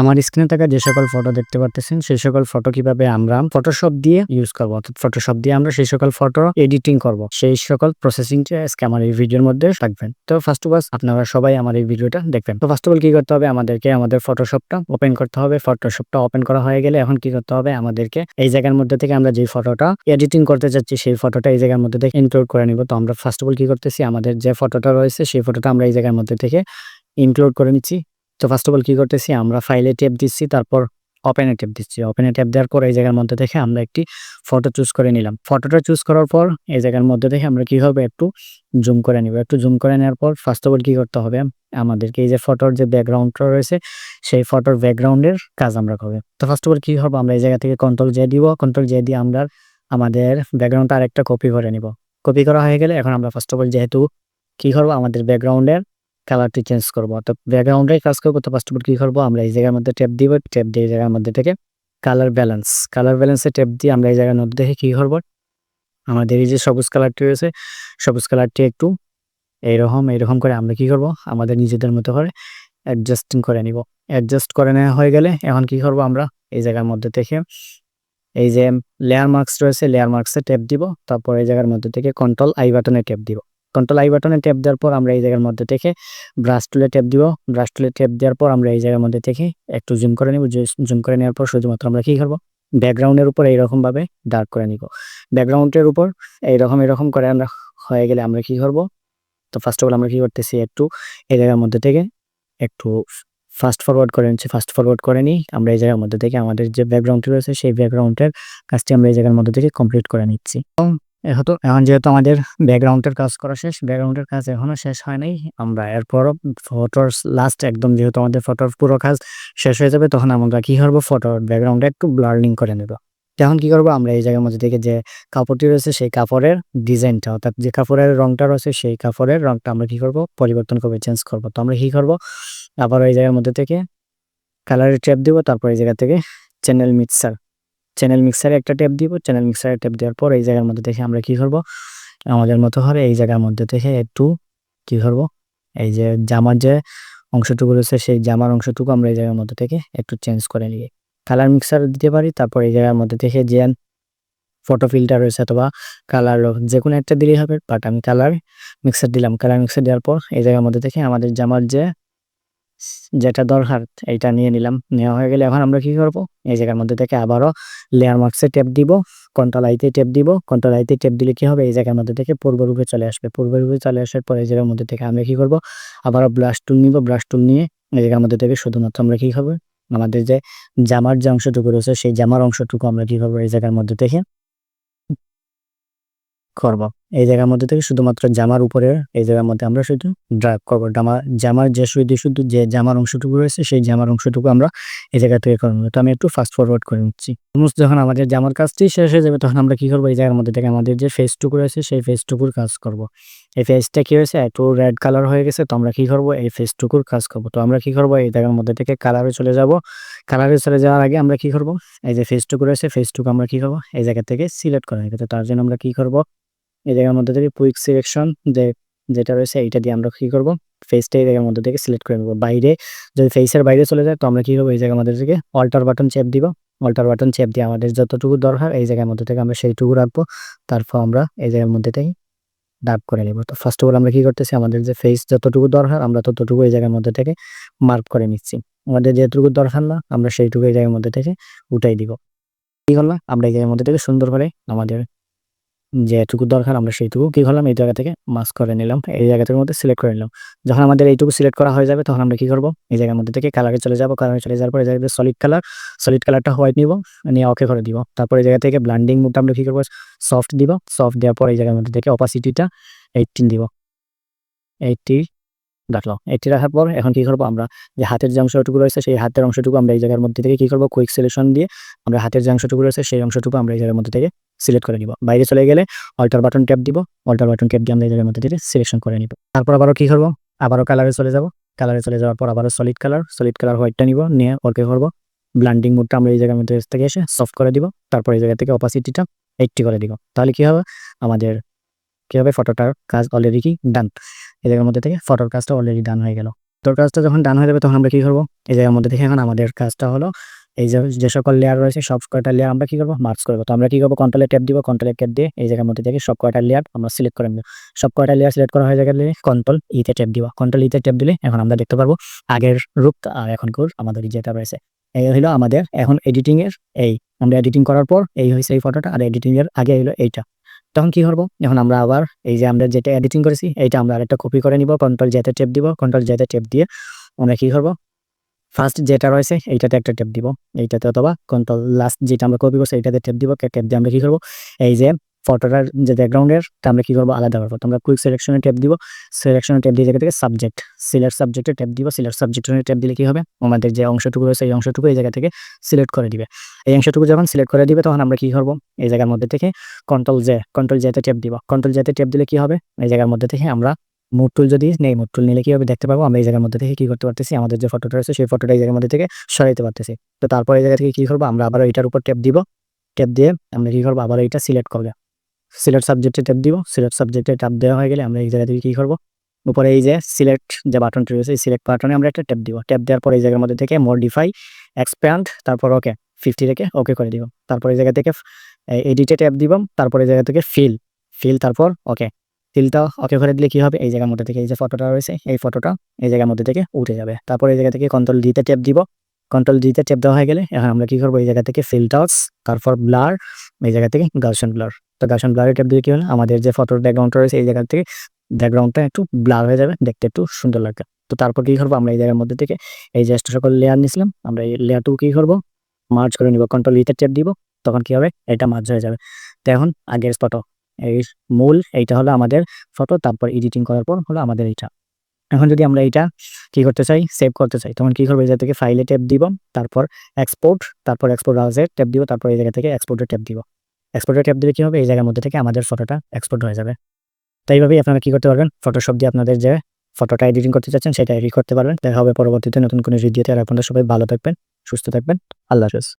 আমার স্ক্রিনে থাকা যে সকল ফটো দেখতে পারতেছেন সেই সকল ফটো কীভাবে আমরা ফটোশপ দিয়ে ইউজ করব? অর্থাৎ ফটোশপ দিয়ে আমরা সেই সকল ফটো এডিটিং করব। সেই সকল প্রসেসিংটা আজকে আমার এই ভিডিওর মধ্যে থাকবেন। তো ফার্স্ট অফ অল আপনারা সবাই আমার এই ভিডিওটা দেখবেন। তো ফার্স্ট অফ অল কি করতে হবে? আমাদেরকে আমাদের ফটোশপটা ওপেন করতে হবে। ফটোশপটা ওপেন করা হয়ে গেলে এখন কি করতে হবে? আমাদেরকে এই জায়গার মধ্যে থেকে আমরা যে ফটোটা এডিটিং করতে চাচ্ছি সেই ফটোটা এই জায়গার মধ্যে থেকে ইনক্লুড করে নিব। তো আমরা ফার্স্ট অফ অল কি করতেছি? আমাদের যে ফটোটা রয়েছে, সেই ফটোটা আমরা এই জায়গার মধ্যে থেকে ইনক্লুড করে নিচ্ছি। তো ফার্স্ট অফ অল কি করতেছি? আমরা ফাইলে টেপ দিচ্ছি, তারপর ওপেনে টেপ দিচ্ছি। ওপেনে টেপ দেওয়ার পর এই জায়গার মধ্যে থেকে আমরা একটি ফটো চুজ করে নিলাম। ফটোটা চুজ করার পর এই জায়গার মধ্যে থেকে আমরা কি হবে? একটু জুম করে নিব। একটু জুম করে নেওয়ার পর ফার্স্ট অফ অল কি করতে হবে? আমাদেরকে এই যে ফটোর যে ব্যাকগ্রাউন্ডটা রয়েছে, সেই ফটোর ব্যাকগ্রাউন্ডের কাজ আমরা করবে। তো ফার্স্ট অফ অল কি হবে আমরা এই জায়গা থেকে কন্ট্রোল জে দিব। কন্ট্রোল জে দিয়ে আমরা আমাদের ব্যাকগ্রাউন্ডটা আরেকটা কপি করে নিব। কপি করা হয়ে গেলে এখন আমরা ফার্স্ট অফ অল যেহেতু কি করব? আমাদের ব্যাকগ্রাউন্ডের কালারটি চেঞ্জ করব। তো ব্যাকগ্রাউন্ডে কাজ করব, তো ফার্স্ট অফ অল কি করব? আমরা এই জায়গার মধ্যে ট্যাপ দিব ট্যাপ দিয়ে এই জায়গার মধ্যে থেকে কালার ব্যালেন্স কালার ব্যালেন্সে ট্যাপ দিয়ে আমরা এই জায়গার মধ্যে কি করব? আমাদের এই যে সবুজ কালারটি রয়েছে, সবুজ কালারটি একটু এইরকম এইরকম করে আমরা কি করব? আমাদের নিজেদের মতো করে অ্যাডজাস্টিং করে নিব। অ্যাডজাস্ট করে নেওয়া হয়ে গেলে এখন কি করব আমরা? এই জায়গার মধ্যে থেকে এই যে লেয়ার মার্কস রয়েছে লেয়ার মার্কসে ট্যাপ দিব, তারপর এই জায়গার মধ্যে থেকে কন্ট্রোল আই বাটনে ট্যাপ দিব। কন্ট্রোল আই বাটনে ট্যাপ দেওয়ার পর আমরা এই জায়গার মধ্যে থেকে ব্রাশ টুলে ট্যাপ দিব। ব্রাশ টুলে ট্যাপ দেওয়ার পর আমরা এই জায়গার মধ্যে থেকে একটু জুম করে নিব। জুম করে নেওয়ার পর শুধুমাত্র আমরা কি করব? ব্যাকগ্রাউন্ডের উপর এইরকম ভাবে ডার্ক করে নিব। ব্যাকগ্রাউন্ডের উপর এইরকম এরকম করে আমরা হয়ে গেলে আমরা কি করব? তো ফার্স্ট অফ অল আমরা কি করতেছি? একটু এই জায়গার মধ্যে থেকে একটু ফাস্ট ফরওয়ার্ড করে নিচ্ছি। ফাস্ট ফরওয়ার্ড করে নিই। আমরা এই জায়গার মধ্যে থেকে আমাদের যে ব্যাকগ্রাউন্ডটি রয়েছে, সেই ব্যাকগ্রাউন্ডের কাজটি আমরা এই জায়গার মধ্যে থেকে কমপ্লিট করে নিচ্ছি। হতো এখন যেহেতু আমাদের ব্যাকগ্রাউন্ডের কাজ করা শেষ ব্যাকগ্রাউন্ডের কাজ এখনও শেষ হয় নাই। আমরা এরপরও ফটোর লাস্ট একদম যেহেতু আমাদের ফটোর পুরো কাজ শেষ হয়ে যাবে, তখন আমরা কি করব? ফটোর ব্যাকগ্রাউন্ডে একটু ব্লার্নিং করে নেব। তখন কি করব? আমরা এই জায়গার মধ্যে থেকে যে কাপড়টি রয়েছে, সেই কাপড়ের ডিজাইনটা অর্থাৎ যে কাপড়ের রংটা রয়েছে, সেই কাপড়ের রংটা আমরা কি করব? পরিবর্তন করব চেঞ্জ করব। তো আমরা কি করব? আবার এই জায়গার মধ্যে থেকে কালারের ট্যাপ দিব, তারপর এই জায়গা থেকে চ্যানেল মিক্সার চ্যানেল মিক্সারে একটা ট্যাপ দিব। চ্যানেল মিক্সারে ট্যাপ দেওয়ার পর এই জায়গার মধ্যে থেকে আমরা কি করব? আমাদের মতো হবে এই জায়গার মধ্যে থেকে একটু কি করব? এই যে জামার যে অংশটুকু রয়েছে, সেই জামার অংশটুকু আমরা এই জায়গার মধ্যে থেকে একটু চেঞ্জ করে নিয়ে কালার মিক্সার দিতে পারি, তারপর এই জায়গার মধ্যে থেকে যে ফটো ফিল্টার রয়েছে অথবা কালার যে কোনো একটা দিলেই হবে বাট আমি কালার মিক্সার দিলাম। কালার মিক্সার দেওয়ার পর এই জায়গার মধ্যে থেকে আমাদের জামার যে যেটা দরকার, এইটা নিয়ে নিলাম। নেওয়া হয়ে গেলে এখন আমরা কি করব? এই জায়গার মধ্যে থেকে আবারও লেয়ার মার্কসে টেপ দিব কন্ট্রোল আইতে টেপ দিব কন্ট্রোল আইতে টেপ দিলে কি হবে? এই জায়গার মধ্যে থেকে পূর্বরূপে চলে আসবে। পূর্বরূপে চলে আসার পর এই জায়গার মধ্যে থেকে আমরা কি করব? আবারও ব্রাশ টুল নিব। ব্রাশ টুল নিয়ে এই জায়গার মধ্যে থেকে শুধুমাত্র আমরা কি হবে আমাদের যে জামার যে অংশটুকু রয়েছে, সেই জামার অংশটুকু আমরা কি করব? এই জায়গার মধ্যে থেকে করব। এই জায়গার মধ্যে থেকে শুধুমাত্র জামার উপরে এই জায়গার মধ্যে আমরা শুধু ড্রাইভ করব। জামা, জামার যে শুধু শুধু যে জামার অংশটুকু রয়েছে, সেই জামার অংশটুকু আমরা এই জায়গা থেকে করব। তো আমি একটু ফাস্ট ফরওয়ার্ড করে নিচ্ছি। অলমোস্ট যখন আমাদের জামার কাজটি শেষ হয়ে যাবে, তখন আমরা কি করব? এই জায়গার মধ্যে থেকে আমাদের যে ফেসটুকু রয়েছে, সেই ফেসটুকুর কাজ করব। এই ফেসটা কি হয়েছে? একটু রেড কালার হয়ে গেছে, তো আমরা কি করব? এই ফেসটুকুর কাজ করব। তো আমরা কি করব? এই জায়গার মধ্যে থেকে কালারে চলে যাব। কালারে চলে যাওয়ার আগে আমরা কি করব? এই যে ফেসটুকু রয়েছে ফেসটুকু আমরা কি করব? এই জায়গা থেকে সিলেক্ট করা হয়ে তার জন্য আমরা কি করব? এই জায়গার মধ্যে থেকে কুইক সিলেকশন যে যেটা রয়েছে এইটা দিয়ে আমরা কি করব? ফেসটা এই জায়গার মধ্যে থেকে সিলেক্ট করে নেব। বাইরে যদি ফেসের বাইরে চলে যায় তো আমরা কি করব? এই জায়গার মধ্যে থেকে অল্টার বাটন চেপ দিব। অল্টার বাটন চেপ দিয়ে আমাদের যতটুকু দরকার এই জায়গার মধ্যে থেকে আমরা সেইটুকু রাখব। তারপর আমরা এই জায়গার মধ্যে থেকে ডাব করে নেব। তো ফার্স্ট অফ অল আমরা কি করতেছি? আমাদের যে ফেস যতটুকু দরকার আমরা ততটুকু এই জায়গার মধ্যে থেকে মার্ক করে নিচ্ছি। আমাদের যেটুকু দরকার না আমরা সেইটুকু এই জায়গার মধ্যে থেকে উঠাই দিব। কি করলাম আমরা এই জায়গার মধ্যে থেকে সুন্দর করে আমাদের যেটুকু দরকার আমরা সেইটুকু কি করলাম? এই জায়গা থেকে মাস্ক করে নিলাম। এই জায়গাটার মধ্যে সিলেক্ট করে নিলাম। যখন আমাদের এইটুকু সিলেক্ট করা হয়ে যাবে, তখন আমরা কি করব? এই জায়গার মধ্যে থেকে কালারে চলে যাব। কালারে চলে যাওয়ার পর এই জায়গাতে সলিড কালার সলিড কালারটা হোয়াইট নিব, নিয়ে ওকে করে দিব। তারপর এই জায়গা থেকে ব্লান্ডিং মুখটা আমরা কি করব? সফট দিব। সফট দেওয়ার পর এই জায়গার মধ্যে থেকে অপাসিটিটা এইটিন দিব। এইটি রাখল এটি রাখার পর এখন কি করব আমরা? যে হাতের যে অংশটুকু রয়েছে, সেই হাতের অংশটুকু আমরা এই জায়গার মধ্যে থেকে কি করব? কুইক সিলেকশন দিয়ে আমরা হাতের যে অংশটুকু রয়েছে, সেই অংশটুকু আমরা এই জায়গার মধ্যে থেকে সিলেক্ট করে নিব। বাইরে চলে গেলে অল্টার বাটন ট্যাপ দিব। অল্টার বাটন ট্যাপ দিয়ে আমরা জায়গার মধ্যে থেকে সিলেকশন করে নিব। তারপর আবারও কি করব? আবারও কালারে চলে যাব। কালারে চলে যাওয়ার পর আবারও সলিড কালার সলিড কালার হোয়াইটটা নিব। নিয়ে ওকে করব। ব্লান্ডিং মুডটা আমরা এই জায়গার মধ্যে থেকে এসে সফট করে দিব। তারপর এই জায়গা থেকে অপাসিটিটা এইটটি করে দিব। তাহলে কি হবে? আমাদের কি হবে? ফটোটার কাজ অলরেডি কি? ডান এই জায়গার মধ্যে থেকে ফটোর কাজটা অলরেডি ডান হয়ে গেল। তো কাজটা যখন ডান হয়ে যাবে, তখন আমরা কি করব? এই জায়গার মধ্যে থেকে এখন আমাদের কাজটা হলো এই যে সকল লেয়ার রয়েছে, সব কয়টা লেয়ার আমরা কি করব? মার্চ করব। তো আমরা কি করব? কন্ট্রোলে ট্যাপ দিব কন্ট্রোলে ট্যাপ দিয়ে এই জায়গার মধ্যে থেকে সব কয়টা লেয়ার আমরা সিলেক্ট করে নেব। সব কয়টা লেয়ার সিলেক্ট করা হয়ে গেলে কন্ট্রোল ইতে ট্যাপ দিব। কন্ট্রোল ইতে ট্যাপ দিলে এখন আমরা দেখতে পারব আগের রূপ আর এখনকার আমাদের যেটা রয়েছে। এই হলো আমাদের এখন এডিটিং এর এই, আমরা এডিটিং করার পর এই হয়েছে এই ফটোটা আর এডিটিং এর আগে হলো এইটা। তখন কি করব? এখন আমরা আবার এই যে, আমরা যেটা এডিটিং করেছি, এইটা আমরা আরেকটা কপি করে নিব। কন্ট্রোল যেতে টেপ দিব। কন্ট্রোল যেতে টেপ দিয়ে আমরা কি করব? ফার্স্ট যেটা রয়েছে, এইটাতে একটা টেপ দিব। এইটাতে অথবা কন্ট্রোল লাস্ট যেটা আমরা কপি করছি, এইটাতে টেপ দিব। টেপ দিয়ে আমরা কি করব? এই যে ফটোটার যে ব্যাকগ্রাউন্ডের আমরা কি করব? আলাদা করব। আমরা কুইক সিলেকশনে টেপ দিব। সিলেকশনে টেপ দিয়ে জায়গা থেকে সাবজেক্ট সিলেক্ট সাবজেক্টে টেপ দিব। সিলেক্ট সাবজেক্টে টেপ দিলে কি হবে? আমাদের যে অংশটুকু রয়েছে, এই অংশটুকু এই জায়গা থেকে সিলেক্ট করে দিবে। এই অংশটুকু যখন সিলেক্ট করে দিবে, তখন আমরা কি করব? এই জায়গার মধ্যে থেকে কন্ট্রোল জে কন্ট্রোল জেতে টেপ দিব। কন্ট্রোল জেতে টেপ দিলে কি হবে? এই জায়গার মধ্যে থেকে আমরা মুড টুল যদি নেই মুড টুল নিলে কি হবে দেখতে পাবো? আমরা এই জায়গার মধ্যে থেকে কি করতে পারতেছি? আমাদের যে ফটোটা রয়েছে, সেই ফটোটা এই জায়গার মধ্যে থেকে সরাইতে পারতেছি। তো তারপর এই জায়গা থেকে কি করব? আমরা আবার এটার উপর টেপ দিব। টেপ দিয়ে আমরা কি করব? আবার এইটা সিলেক্ট করব। সিলেক্ট সাবজেক্টে ট্যাপ দিব। সিলেক্ট সাবজেক্টে ট্যাপ দেওয়া হয়ে গেলে আমরা এই জায়গা থেকে কি করব? উপরে এই যে সিলেক্ট যে বাটনটি রয়েছে, এই সিলেক্ট বাটনে আমরা একটা ট্যাপ দিব। ট্যাপ দেওয়ার পর এই জায়গার মধ্যে থেকে মডিফাই এক্সপ্যান্ড তারপর ওকে ফিফটি রেখে ওকে করে দিব। তারপর এই জায়গা থেকে এডিটে ট্যাপ দিব। তারপর এই জায়গা থেকে ফিল ফিল তারপর ওকে ফিলটা ওকে করে দিলে কি হবে? এই জায়গার মধ্যে থেকে এই যে ফটোটা রয়েছে, এই ফটোটা এই জায়গার মধ্যে থেকে উঠে যাবে। তারপর এই জায়গা থেকে কন্ট্রোল ডিতে টেপ দিব। কন্ট্রোল ডিতে টেপ দেওয়া হয়ে গেলে এখন আমরা কি করব? এই জায়গা থেকে ফিল্টার্স তারপর ব্লার এই জায়গা থেকে গার্সন ব্লার তো গার্সন ব্লারের টেপ দিয়ে কি হলো? আমাদের যে ফটোর ব্যাকগ্রাউন্ডটা রয়েছে এই জায়গা থেকে ব্যাকগ্রাউন্ডটা একটু ব্লার হয়ে যাবে, দেখতে একটু সুন্দর লাগবে। তো তারপর কি করব? আমরা এই জায়গার মধ্যে থেকে এই যে সকল লেয়ার নিছিলাম আমরা এই লেয়ারটুকু কি করব? মার্চ করে নিব। কন্ট্রোল ইতে টেপ দিব, তখন কি হবে? এটা মার্চ হয়ে যাবে। তো এখন আগের ফটো এই মূল এইটা হলো আমাদের ফটো তারপর এডিটিং করার পর হলো আমাদের এইটা। এখন যদি আমরা এইটা কি করতে চাই সেভ করতে চাই, তখন কি করব? এই জায়গা থেকে ফাইলে ট্যাপ দিব, তারপর এক্সপোর্ট তারপর এক্সপোর্ট হাউসে ট্যাপ দিব, তারপর এই জায়গা থেকে এক্সপোর্টে ট্যাপ দিব। এক্সপোর্টে ট্যাপ দিলে কি হবে? এই জায়গার মধ্যে থেকে আমাদের ফটোটা এক্সপোর্ট হয়ে যাবে। তো এইভাবেই আপনারা কি করতে পারবেন? ফটোশপ দিয়ে আপনাদের যে ফটোটা এডিটিং করতে চাচ্ছেন, সেটা এডিট করতে পারবেন? দেখা হবে পরবর্তীতে নতুন কোনো ভিডিওতে আর আপনারা সবাই ভালো থাকবেন, সুস্থ থাকবেন। আল্লাহ হাফেজ।